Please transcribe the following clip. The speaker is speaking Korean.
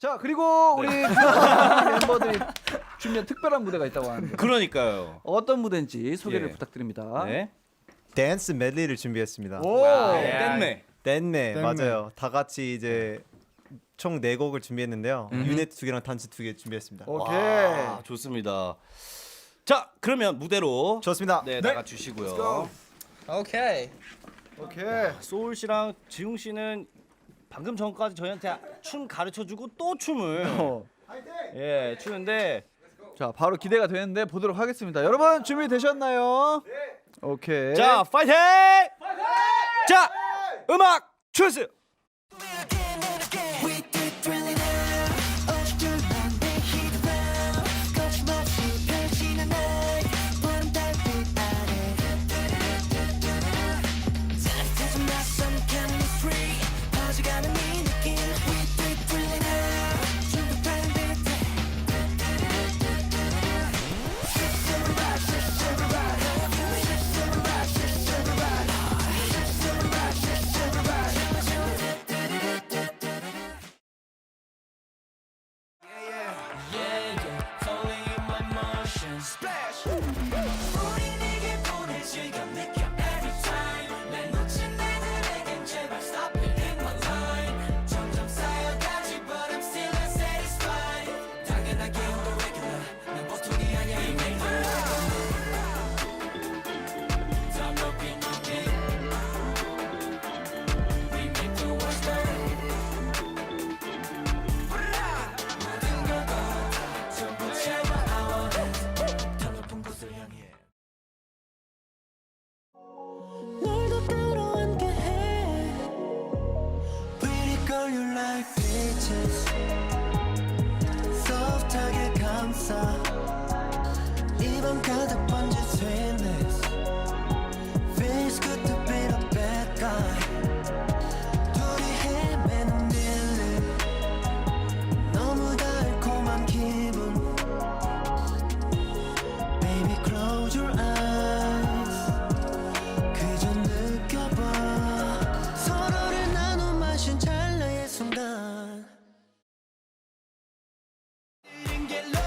자 그리고 우리 멤버들이 준비한 특별한 무대가 있다고 하는데 그러니까요. 어떤 무대인지 소개를 예. 부탁드립니다. 네. 댄스 medley를 준비했습니다. 오. 댄매 댄매. 맞아요. 다 같이 이제 총 네 곡을 준비했는데요. 유닛 두 개랑 단체 두 개 준비했습니다. 오케이. 와, 좋습니다. 자, 그러면 무대로 좋습니다. 네, 나가 주시고요. 오케이. 오케이. 소울 씨랑 지웅 씨는 방금 전까지 저희한테 춤 가르쳐 주고 또 춤을 어. 예, 추는데 자 바로 기대가 되는데 보도록 하겠습니다. 여러분 준비 되셨나요? 네. 오케이. 자, 파이팅! 자, 음악 주세요. Splash! girl you like peaches 소프트하게 감싸 입안 가득 번진 sweetness get low.